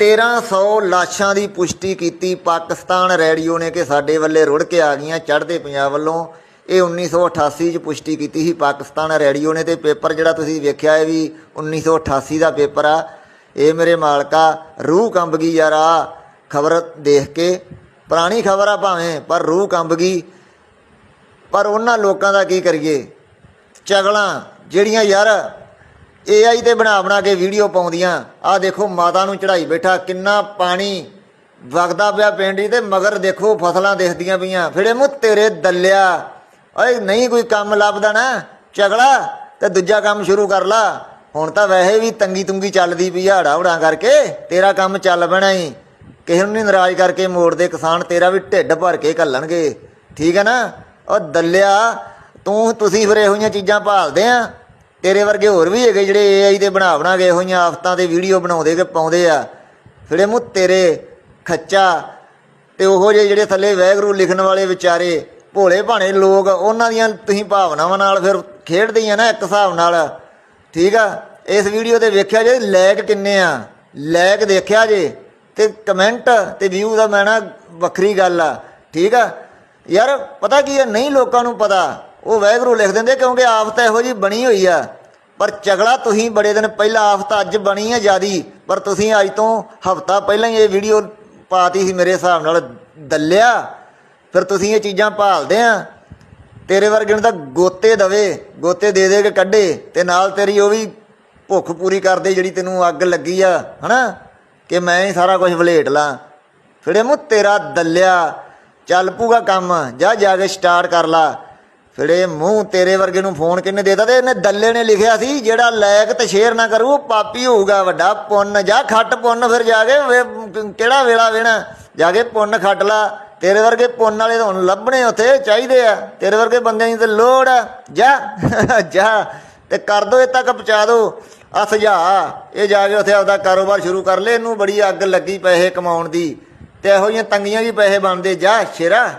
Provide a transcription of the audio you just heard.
1300 ਲਾਸ਼ਾਂ ਦੀ ਪੁਸ਼ਟੀ ਕੀਤੀ ਪਾਕਿਸਤਾਨ ਰੇਡੀਓ ਨੇ ਕਿ ਸਾਡੇ ਵੱਲੇ ਰੁੜ ਕੇ ਆ ਗਈਆਂ, ਚੜ੍ਹਦੇ ਪੰਜਾਬ ਵੱਲੋਂ। ਇਹ 1988 ਚ ਪੁਸ਼ਟੀ ਕੀਤੀ ਸੀ ਪਾਕਿਸਤਾਨ ਰੇਡੀਓ ਨੇ ਤੇ ਪੇਪਰ ਜਿਹੜਾ ਤੁਸੀਂ ਵੇਖਿਆ ਹੈ ਵੀ 1988 ਦਾ ਪੇਪਰ ਆ। ਇਹ ਮੇਰੇ ਮਾਲਕਾ, ਰੂਹ ਕੰਬ ਗਈ ਯਾਰ ਆ ਖਬਰ ਦੇਖ ਕੇ। ਪੁਰਾਣੀ ਖਬਰ ਆ ਭਾਵੇਂ, ਪਰ ਰੂਹ ਕੰਬ ਗਈ ਪਰ ਉਹਨਾਂ ਲੋਕਾਂ ਦਾ ਕੀ ਕਰੀਏ? ਚਗਲਾਂ, ਜਿਹੜੀਆਂ ਯਾਰ AI ਤੇ ਬਣਾ ਬਣਾ ਕੇ ਵੀਡੀਓ ਪਾਉਂਦੀਆਂ। ਆ ਦੇਖੋ, ਮਾਤਾ ਨੂੰ ਚੜਾਈ ਬੈਠਾ, ਕਿੰਨਾ ਪਾਣੀ ਵਗਦਾ ਪਿਆ ਪਿੰਡ 'ਚ ਤੇ ਮਗਰ ਦੇਖੋ ਫਸਲਾਂ ਦਿਖਦੀਆਂ ਪਈਆਂ। ਫਿੜੇ ਮੂੰਹ ਤੇਰੇ ਦੱਲਿਆ। ਓਏ, ਨਹੀਂ ਕੋਈ ਕੰਮ ਲੱਭਦਾ ਨਾ। ਚਗਲਾ, ਤੇ ਦੂਜਾ ਕੰਮ ਸ਼ੁਰੂ ਕਰ ਲਾ। ਹੁਣ ਤਾਂ ਵੈਸੇ ਵੀ ਤੰਗੀ ਤੁੰਗੀ ਚੱਲਦੀ ਪਈ ਹਾੜਾ ਹੁੜਾਂ ਕਰਕੇ। ਤੇਰਾ ਕੰਮ ਚੱਲ ਪੈਣਾ ਹੀ ਕਿਸੇ ਨੂੰ ਨਹੀਂ ਨਾਰਾਜ਼ ਕਰਕੇ ਮੋੜ ਦੇ ਕਿਸਾਨ, ਤੇਰਾ ਵੀ ਢਿੱਡ ਭਰ ਕੇ ਘੱਲਣਗੇ। ਠੀਕ ਹੈ ਨਾ? ਉਹ ਦੱਲਿਆ, ਤੂੰ, ਤੁਸੀਂ ਫਿਰ ਇਹੋ ਜਿਹੀਆਂ ਚੀਜ਼ਾਂ ਭਾਲਦੇ ਆ। ਤੇਰੇ ਵਰਗੇ ਹੋਰ ਵੀ ਹੈਗੇ ਜਿਹੜੇ AI ਤੇ ਬਣਾ ਬਣਾ ਗਏ ਹੋਈਆਂ ਆਫਤਾਂ ਤੇ ਵੀਡੀਓ ਬਣਾਉਂਦੇ ਕਿ ਪਾਉਂਦੇ ਆ। ਫਿੜੇ ਮੂੰਹ ਤੇਰੇ ਖੱਚਾ ਤੇ ਉਹੋ ਜਿਹੇ ਜਿਹੜੇ ਥੱਲੇ ਵੈਗਰੂ ਲਿਖਣ ਵਾਲੇ ਵਿਚਾਰੇ, ਭੋਲੇ ਭਾਣੇ ਲੋਕ, ਉਹਨਾਂ ਦੀਆਂ ਤੁਸੀਂ ਭਾਵਨਾਵਾਂ ਨਾਲ ਫਿਰ ਖੇਡਦੇ ਹੀ ਆ ਨਾ ਇੱਕ ਹਿਸਾਬ ਨਾਲ। ਠੀਕ ਆ? ਇਸ ਵੀਡੀਓ ਤੇ ਵੇਖਿਆ ਜੇ ਲਾਇਕ ਕਿੰਨੇ ਆ? ਲਾਇਕ ਦੇਖਿਆ ਜੇ ਤੇ ਕਮੈਂਟ ਤੇ ਵਿਊ ਦਾ ਮੈਂ ਨਾ ਵੱਖਰੀ ਗੱਲ ਆ। ਠੀਕ ਆ? ਯਾਰ, ਪਤਾ ਕੀ ਆ? ਨਹੀਂ ਲੋਕਾਂ ਨੂੰ ਪਤਾ। ਉਹ ਵੈਗਰੂ ਲਿਖ ਦਿੰਦੇ ਕਿਉਂਕਿ ਆਫਤ ਇਹੋ ਜੀ ਬਣੀ ਹੋਈ ਆ। ਪਰ ਚਗਲਾ ਤੁਸੀਂ ਬੜੇ ਦਿਨ ਪਹਿਲਾਂ ਆਫਤ ਅੱਜ ਬਣੀ ਆ ਜਿਆਦੀ। ਪਰ ਤੁਸੀਂ ਅੱਜ ਤੋਂ ਹਫਤਾ ਪਹਿਲਾਂ ਹੀ ਇਹ ਵੀਡੀਓ ਪਾਤੀ ਸੀ ਮੇਰੇ ਹਿਸਾਬ ਨਾਲ, ਦੱਲਿਆ। ਫਿਰ ਤੁਸੀਂ ਇਹ ਚੀਜ਼ਾਂ ਭਾਲਦੇ ਆ। ਤੇਰੇ ਵਰਗੇ ਨੂੰ ਤਾਂ ਗੋਤੇ ਦਵੇ, ਗੋਤੇ ਦੇ ਦੇ ਕੇ ਕੱਢੇ ਤੇ ਨਾਲ ਤੇਰੀ ਉਹ ਵੀ ਭੁੱਖ ਪੂਰੀ ਕਰਦੇ ਜਿਹੜੀ ਤੈਨੂੰ ਅੱਗ ਲੱਗੀ ਆ, ਹਨਾ? ਕਿ ਮੈਂ ਹੀ ਸਾਰਾ ਕੁਝ ਵਲੇਟ ਲਾਂ। ਫਿੜੇ ਮੂੰਹ ਤੇਰਾ ਦੱਲਿਆ। ਚੱਲ ਪੂਗਾ ਕੰਮ, ਜਾ ਜਾ ਕੇ ਸਟਾਰਟ ਕਰ ਲਾ। ਫਿਰ ਇਹ ਮੂੰਹ ਤੇਰੇ ਵਰਗੇ ਨੂੰ ਫੋਨ ਕਿੰਨੇ ਦੇਤਾ ਤੇ ਇਹਨੇ ਦੱਲੇ ਨੇ ਲਿਖਿਆ ਸੀ, ਜਿਹੜਾ ਲਾਇਕ ਤੇ ਸ਼ੇਅਰ ਨਾ ਕਰੂ, ਉਹ ਪਾਪੀ ਹੋਊਗਾ, ਵੱਡਾ ਪੁੰਨ, ਜਾ ਖੱਟ ਪੁੰਨ ਫਿਰ ਜਾ ਕੇ ਕਿਹੜਾ ਵੇਲਾ ਵੇਣਾ? ਜਾ ਕੇ ਪੁੰਨ ਖੱਟ ਲਾ। ਤੇਰੇ ਵਰਗੇ ਪੁੰਨ ਵਾਲੇ ਤਾਂ ਹੁਣ ਲੱਭਣੇ ਉੱਥੇ, ਚਾਹੀਦੇ ਆ। ਤੇਰੇ ਵਰਗੇ ਬੰਦਿਆਂ ਦੀ ਤੇ ਲੋੜ ਆ। ਜਾ ਜਾ, ਤੇ ਕਰ ਦੋ, ਇਹ ਤੱਕ ਪਹੁੰਚਾ ਦੋ। ਆ ਸੁਝਾ ਇਹ ਜਾ ਕੇ ਉੱਥੇ ਆਪਦਾ ਕਾਰੋਬਾਰ ਸ਼ੁਰੂ ਕਰ ਲੈ। ਇਹਨੂੰ ਬੜੀ ਅੱਗ ਲੱਗੀ ਪੈਸੇ ਕਮਾਉਣ ਦੀ। ਤੇ ਇਹੋ ਜਿਹੀਆਂ ਤੰਗੀਆਂ ਵੀ ਪੈਸੇ ਬਣਦੇ। ਜਾ, ਸ਼ੇਰਾ।